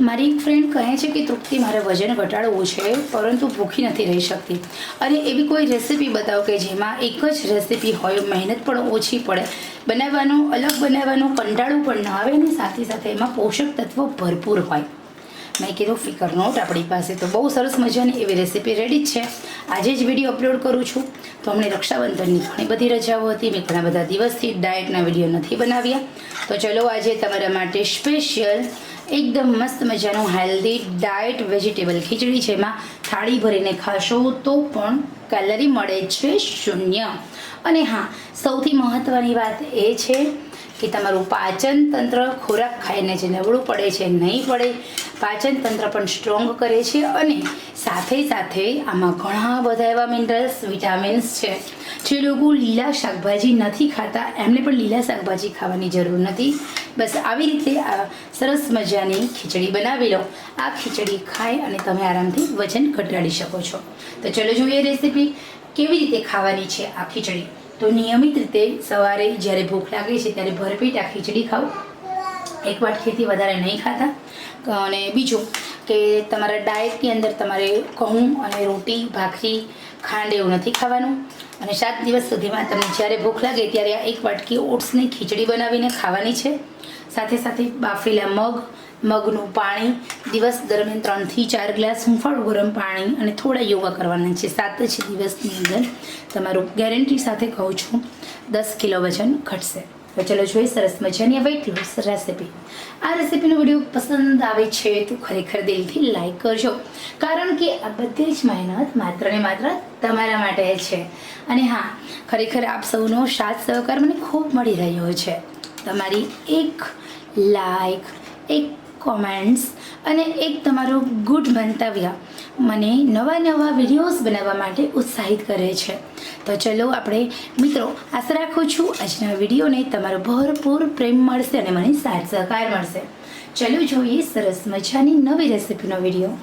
મારી એક ફ્રેન્ડ કહે છે કે, તૃપ્તિ, મારે વજન ઘટાડવું છે, પરંતુ ભૂખી નથી રહી શકતી. અને એવી કોઈ રેસીપી બતાવો કે જેમાં એક જ રેસીપી હોય, મહેનત પણ ઓછી પડે, બનાવવાનું, અલગ બનાવવાનું, કંટાળું પણ ના આવે અને સાથે સાથે એમાં પોષક તત્વો ભરપૂર હોય. મેં કીધું, ફિકર નોટ, આપણી પાસે તો બહુ સરસ મજાની એવી રેસીપી રેડી જ છે. આજે જ વીડિયો અપલોડ કરું છું. તો અમને રક્ષાબંધનની ઘણી બધી રજાઓ હતી. મેં ઘણા બધા દિવસથી ડાયટના વીડિયો નથી બનાવ્યા. તો ચલો, આજે તમારા માટે સ્પેશિયલ એકદમ મસ્ત મજાનું હેલ્ધી ડાયટ વેજીટેબલ ખીચડી છે. એમાં થાળી ભરીને ખાશો તો પણ કેલરી મળે છે શૂન્ય. અને હા, સૌથી મહત્ત્વની વાત એ છે કે તમારું પાચન તંત્ર ખોરાક ખાઈને જે નબળું પડે છે, નહીં પડે, પાચન તંત્ર પણ સ્ટ્રોંગ કરે છે અને સાથે સાથે આમાં ઘણા બધા એવા મિનરલ્સ વિટામિન્સ છે, જે લોકો લીલા શાકભાજી નથી ખાતા. એમને પણ લીલા શાકભાજી ખાવાની જરૂર નથી. બસ આવી રીતે, આ સરસ મજાની ખીચડી બનાવી લો. આ ખીચડી ખાઈ અને તમે આરામથી વજન ઘટાડી શકો છો. તો ચલો જોઈએ રેસીપી કેવી રીતે ખાવાની છે આ ખીચડી. તો નિયમિત રીતે સવારે જ્યારે ભૂખ લાગે છે ત્યારે ભરપેટ આ ખીચડી ખાઓ. એક વાટકીથી વધારે નહીં ખાતા. અને બીજું કે તમારા ડાયટની અંદર તમારે ઘઉં અને રોટી, ભાખરી, ખાંડ એવું નથી ખાવાનું. અને સાત દિવસ સુધીમાં તમને જ્યારે ભૂખ લાગે ત્યારે આ એક વાટકી ઓટ્સની ખીચડી બનાવીને ખાવાની છે. સાથે સાથે બાફેલા મગ મગનું પાણી દિવસ દરમિયાન ત્રણથી ચાર ગ્લાસ હુંફાળું ગરમ પાણી અને થોડા યોગા કરવાના છે. સાત જ દિવસની અંદર તમારું ગેરંટી સાથે કહું છું, દસ કિલો વજન ઘટશે. તો ચલો જોઈએ સરસ મજાની વેઇટ લોસ રેસીપી આ રેસીપીનો વીડિયો પસંદ આવે છે તો ખરેખર દિલથી લાઈક કરજો. કારણ કે આ બધી જ મહેનત માત્ર ને માત્ર તમારા માટે છે. અને હા, ખરેખર આપ સૌનો સાથ સહકાર મને ખૂબ મળી રહ્યો છે. તમારી એક લાઈક એક કોમેન્ટ્સ અને એક તમારું ગુડ મંતવ્ય મને નવા નવા વિડીયોઝ બનાવવા માટે ઉત્સાહિત કરે છે. તો ચલો આપણે મિત્રો આશા રાખું છું આજના વિડીયોને તમારો ભરપૂર પ્રેમ મળશે અને મને સાથ સહકાર મળશે. ચલો જોઈએ સરસ મજાની નવી રેસીપીનો વીડિયો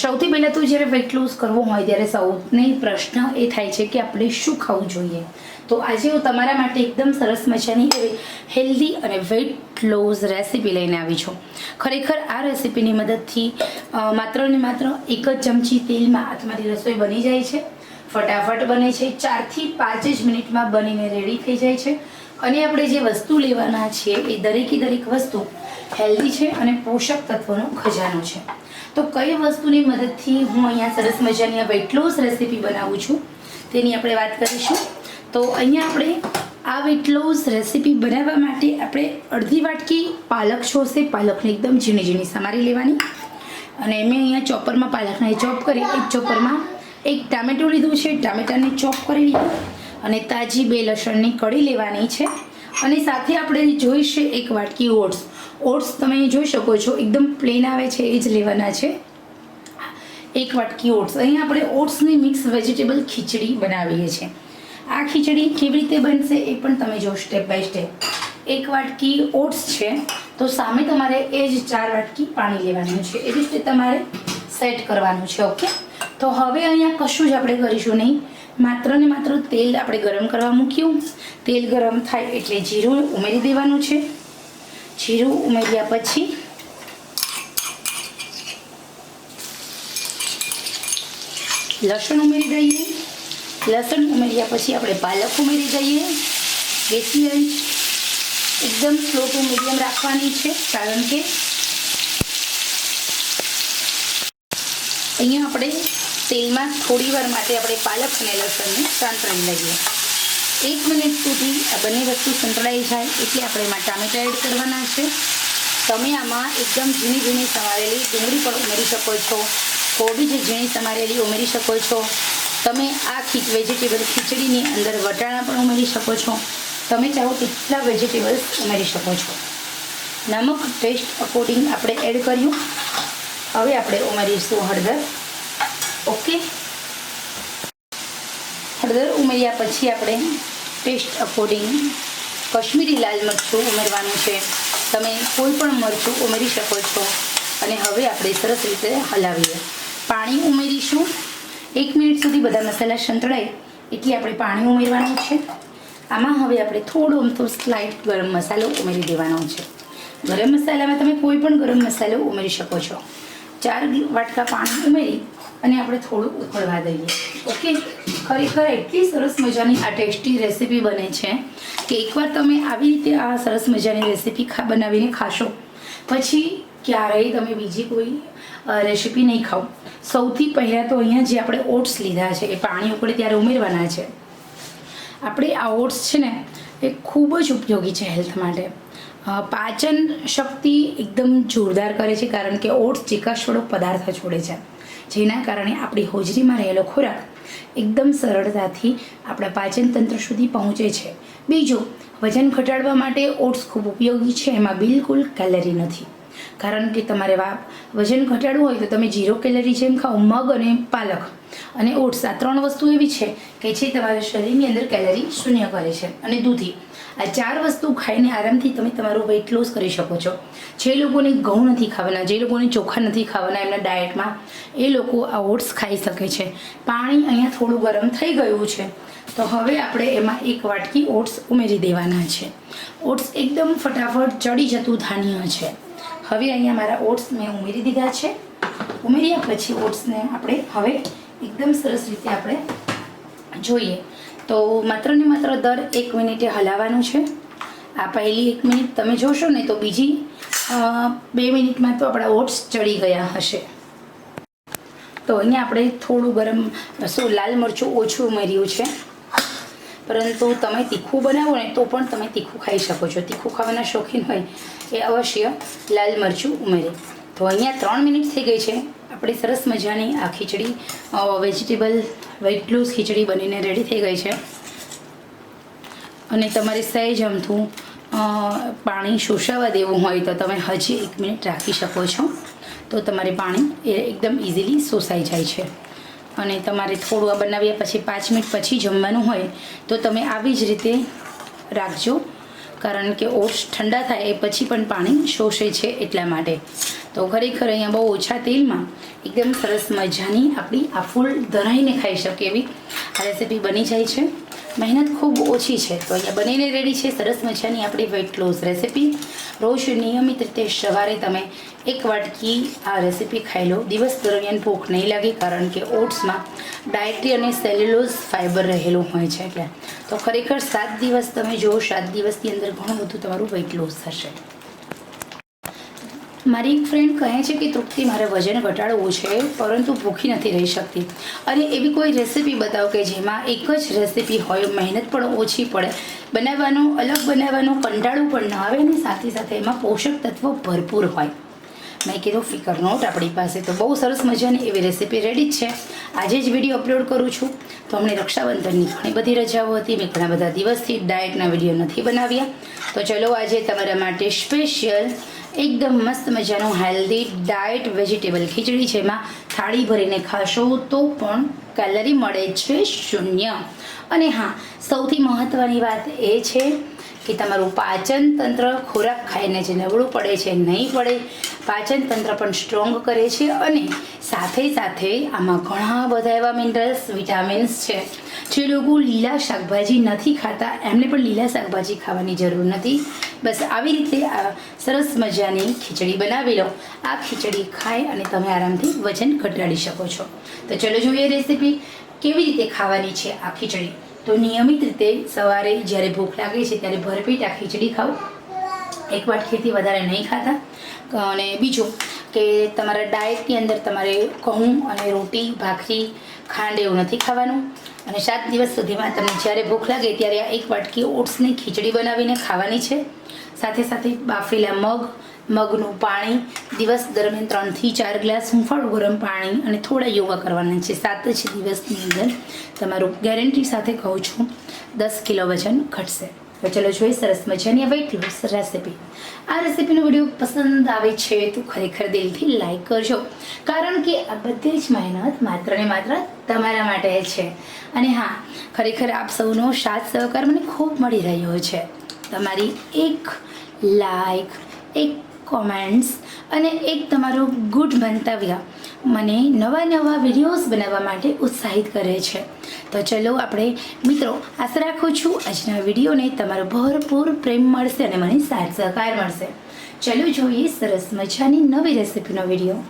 સૌથી પહેલાં તો જ્યારે વેટ લોસ કરવો હોય ત્યારે સૌને પ્રશ્ન એ થાય છે કે આપણે શું ખાવું જોઈએ? તો આજે હું તમારા માટે એકદમ સરસ મજાની એવી હેલ્ધી અને વેઇટ લોસ રેસીપી લઈને આવી છું. ખરેખર આ રેસીપીની મદદથી માત્ર ને માત્ર એક જ ચમચી તેલમાં આ તમારી રસોઈ બની જાય છે. ફટાફટ બને છે. ચારથી પાંચ જ મિનિટમાં બનીને રેડી થઈ જાય છે. અને આપણે જે વસ્તુ લેવાના છીએ એ દરેકે દરેક વસ્તુ હેલ્ધી છે અને પોષક તત્વોનો ખજાનો છે. તો કઈ વસ્તુની મદદથી હું અહીંયા સરસ મજાની આ વેટ લોસ રેસીપી બનાવું છું? તેની આપણે વાત કરીશું. તો અહીંયા આપણે આ વેટ રેસીપી બનાવવા માટે આપણે અડધી વાટકી પાલક છોશે પાલકને એકદમ ઝીણી ઝીણી સમારી લેવાની. અને મેં અહીંયા ચોપરમાં પાલકને ચોપ કરી, એક ચોપરમાં એક ટામેટું લીધું છે. ટામેટાને ચોપ કરી લીધું અને તાજી બે લસણની કળી લેવાની છે. અને સાથે આપણે જોઈશે એક વાટકી ઓટ્સ. ઓટ્સ તમે જોઈ શકો છો, એકદમ પ્લેન આવે છે, એ જ લેવાના છે. એક વાટકી ઓટ્સ. અહીં આપણે ઓટ્સની મિક્સ વેજીટેબલ ખીચડી બનાવીએ છીએ. આ ખીચડી કેવી રીતે બનશે એ પણ તમે જો સ્ટેપ બાય સ્ટેપ એક વાટકી ઓટ્સ છે, તો સામે તમારે એ જ ચાર વાટકી પાણી લેવાનું છે. એવી રીતે તમારે સેટ કરવાનું છે ઓકે તો હવે અહીંયા કશું જ આપણે કરીશું નહીં. માત્ર ને માત્ર તેલ આપણે ગરમ કરવા મૂક્યું. તેલ ગરમ થાય એટલે જીરું ઉમેરી દેવાનું છે. જીરું ઉમેર્યા પછી લસણ ઉમેરી દઈએ. લસણ ઉમેર્યા પછી આપણે પાલક ઉમેરી દઈએ. ગેસની આંચ એકદમ સ્લો ટુ મીડિયમ રાખવાની છે, કારણ કે અહીંયા આપણે તેલમાં થોડી વાર માટે આપણે પાલક અને લસણને સાંતળી લઈએ. એક મિનિટ સુધી આ બંને વસ્તુ સંતળાઈ જાય એટલે આપણે એમાં ટામેટા એડ કરવાના છે. તમે આમાં એકદમ ઝીણી ઝીણી સમારેલી ડુંગળી પણ ઉમેરી શકો છો. કોબી જે ઝીણી સમારેલી ઉમેરી શકો છો. તમે આ ખીચ વેજીટેબલ ખીચડીની અંદર વટાણા પણ ઉમેરી શકો છો. તમે ચાહો તેટલા વેજીટેબલ્સ ઉમેરી શકો છો. નમક ટેસ્ટ અકોર્ડિંગ આપણે એડ કર્યું. હવે આપણે ઉમેરીશું હળદર. ઓકે હળદર ઉમેર્યા પછી આપણે ટેસ્ટ અકોર્ડિંગ કશ્મીરી લાલ મરચું ઉમેરવાનું છે. તમે કોઈ પણ મરચું ઉમેરી શકો છો. અને હવે આપણે સરસ રીતે હલાવીએ. પાણી ઉમેરીશું. એક મિનિટ સુધી બધા મસાલા સંતળાય, એટલે આપણે પાણી ઉમેરવાનું છે. આમાં હવે આપણે થોડો અમથો સ્લાઇટ ગરમ મસાલો ઉમેરી દેવાનો છે. ગરમ મસાલામાં તમે કોઈ પણ ગરમ મસાલો ઉમેરી શકો છો. ચાર વાટકા પાણી ઉમેરી અને આપણે થોડું ઉકળવા દઈએ. ઓકે? ખરેખર એટલી સરસ મજાની આ ટેસ્ટી રેસીપી બને છે કે એકવાર તમે આવી રીતે આ સરસ મજાની રેસીપી બનાવીને ખાશો, પછી ક્યારેય તમે બીજી કોઈ રેસીપી નહીં ખાઉં. સૌથી પહેલાં તો અહીંયા જે આપણે ઓટ્સ લીધા છે, એ પાણી ઉકળે ત્યારે ઉમેરવાના છે. આપણે આ ઓટ્સ છે ને, એ ખૂબ જ ઉપયોગી છે હેલ્થ માટે. પાચન શક્તિ એકદમ જોરદાર કરે છે, કારણ કે ઓટ્સ ચીકાશવાળો પદાર્થ છોડે છે. જેના કારણે આપણી હોજરીમાં રહેલો ખોરાક એકદમ સરળતાથી આપણા પાચન તંત્ર સુધી પહોંચે છે. બીજું, વજન ઘટાડવા માટે ઓટ્સ ખૂબ ઉપયોગી છે, એમાં બિલકુલ કેલરી નથી. કારણ કે તમારે વજન ઘટાડવું હોય તો તમે જીરો કેલરી જેમ ખાઓ, મગ અને પાલક. અને ઓટ્સ, આ ત્રણ વસ્તુ એવી છે કે જે તમારા શરીરની અંદર કેલરી શૂન્ય કરે છે. અને દૂધી. આ ચાર વસ્તુ ખાઈને આરામથી તમે તમારું વેઇટ લોસ કરી શકો છો. જે લોકોને ઘઉં નથી ખાવાના, જે લોકોને ચોખા નથી ખાવાના, એમના ડાયટમાં એ લોકો આ ઓટ્સ ખાઈ શકે છે. પાણી અહીંયા થોડું ગરમ થઈ ગયું છે. તો હવે આપણે એમાં એક વાટકી ઓટ્સ ઉમેરી દેવાના છે. ઓટ્સ એકદમ ફટાફટ ચડી જતું ધાન્ય છે. હવે અહીંયા મારા ઓટ્સ મેં ઉમેરી દીધા છે. ઉમેર્યા પછી ઓટ્સને આપણે હવે એકદમ સરસ રીતે આપણે જોઈએ. તો માત્ર ને માત્ર દર એક મિનિટે હલાવવાનું છે. આ પહેલી એક મિનિટ તમે જોશો ને તો બીજી બે મિનિટમાં તો આપણા ઓટ્સ ચડી ગયા હશે. તો અહીંયા આપણે થોડું ગરમ શું લાલ મરચું ઓછું ઉમેર્યું છે. પરંતુ તમે તીખું બનાવો ને તો પણ તમે તીખું ખાઈ શકો છો. તીખું ખાવાના શોખીન હોય એ અવશ્ય લાલ મરચું ઉમેરે. તો અહીંયા ત્રણ મિનિટ થઈ ગઈ છે. આપણી સરસ મજાની આ khichdi vegetable wet loose khichdi બનીને રેડી થઈ ગઈ છે. અને તમારે સહેજ અમથું પાણી શોષાવા દેવું હોય તો તમે હજી એક મિનિટ રાખી શકો છો. તો તમારે પાણી એ એકદમ ઇઝીલી શોષાઈ જાય છે. અને તમારે થોડું આ બનાવ્યા પછી પાંચ મિનિટ પછી જમવાનું હોય, તો તમે આવી જ રીતે રાખજો. કારણ કે ઓટ્સ ઠંડા થાય એ પછી પણ પાણી શોષે છે એટલા માટે. તો ખરેખર અહીંયા બહુ ઓછા તેલમાં એકદમ સરસ મજાની આપણી આ ફૂલ ધરાઈને ખાઈ શકે એવી આ રેસીપી બની જાય છે. મહેનત ખૂબ ઓછી છે. તો અહીંયા બનીને રેડી છે, સરસ મજાની આપણી વેટ લોસ રેસીપી રોજ નિયમિત રીતે સવારે તમે એક વાટકી આ રેસીપી ખાઈ લો. દિવસ દરમિયાન ભૂખ નહીં લાગે કારણ કે ઓટ્સમાં ડાયટ્રી અને સેલ્યુલોઝ ફાઇબર રહેલું હોય છે એટલે. તો ખરેખર સાત દિવસ તમે જુઓ, સાત દિવસની અંદર ઘણું બધું તમારું વેઇટ લોસ થશે. મારી એક ફ્રેન્ડ કહે છે કે, તૃપ્તિ, મારે વજન ઘટાડવું છે, પરંતુ ભૂખી નથી રહી શકતી. અને એવી કોઈ રેસીપી બતાવો કે જેમાં એક જ રેસીપી હોય, મહેનત પણ ઓછી પડે, બનાવવાનું, અલગ બનાવવાનું, કંટાળું પણ ન આવે, અને સાથે સાથે એમાં પોષક તત્વો ભરપૂર હોય. મેં કીધું, ફિકર નોટ, આપણી પાસે તો બહુ સરસ મજાની એવી રેસીપી રેડી જ છે. આજે જ વીડિયો અપલોડ કરું છું. તો અમને રક્ષાબંધનની ઘણી બધી રજાઓ હતી. મેં ઘણા બધા દિવસથી ડાયટના વીડિયો નથી બનાવ્યા. તો ચલો આજે તમારા માટે સ્પેશિયલ એકદમ મસ્ત મજાનું હેલ્ધી ડાયટ વેજીટેબલ ખીચડી છે. એમાં થાળી ભરીને ખાશો તો પણ કેલરી મળે છે શૂન્ય. અને હા, સૌથી મહત્ત્વની વાત એ છે કે તમારું પાચન તંત્ર ખોરાક ખાઈને જે નબળું પડે છે, નહીં પડે, પાચન તંત્ર પણ સ્ટ્રોંગ કરે છે અને સાથે સાથે આમાં ઘણા બધા એવા મિનરલ્સ વિટામિન્સ છે. જે લોકો લીલા શાકભાજી નથી ખાતા, એમને પણ લીલા શાકભાજી ખાવાની જરૂર નથી. બસ આવી રીતે સરસ મજાની ખીચડી બનાવી લો. આ ખીચડી ખાઈ અને તમે આરામથી વજન ઘટાડી શકો છો. તો ચલો જોઈએ રેસીપી. કેવી રીતે ખાવાની છે આ ખીચડી? તો નિયમિત રીતે સવારે જ્યારે ભૂખ લાગે છે ત્યારે ભરપેટ આ ખીચડી ખાવ એક વાટકીથી વધારે નહીં ખાતા. અને બીજું કે તમારા ડાયટની અંદર તમારે ઘઉં અને રોટી, ભાખરી, ખાંડ એવું નથી ખાવાનું. અને સાત દિવસ સુધીમાં તમને જ્યારે ભૂખ લાગે ત્યારે આ એક વાટકી ઓટ્સની ખીચડી બનાવીને ખાવાની છે. સાથે સાથે બાફેલા મગ, મગનું પાણી, દિવસ દરમિયાન ત્રણથી ચાર ગ્લાસ હુંફાળું ગરમ પાણી અને થોડા યોગા કરવાના છે. સાત જ દિવસની અંદર તમારું ગેરંટી સાથે કહું છું, દસ કિલો વજન ઘટશે. તો ચલો જોઈએ સરસ મજાની વેઇટ લોસ રેસીપી આ રેસીપીનો વીડિયો પસંદ આવે છે તો ખરેખર દિલથી લાઈક કરજો. કારણ કે આ બધી જ મહેનત માત્ર ને માત્ર તમારા માટે છે. અને હા, ખરેખર આપ સૌનો સાથ સહકાર મને ખૂબ મળી રહ્યો છે. તમારી એક લાઈક એક કોમેન્ટ્સ અને એક તમારું ગુડ મંતવ્ય મને નવા નવા વિડીયોઝ બનાવવા માટે ઉત્સાહિત કરે છે. તો ચલો આપણે મિત્રો આશા રાખું છું આજના વિડીયોને તમારો ભરપૂર પ્રેમ મળશે અને મને સાથ સહકાર મળશે. ચલો જોઈએ સરસ મજાની નવી રેસીપીનો વીડિયો.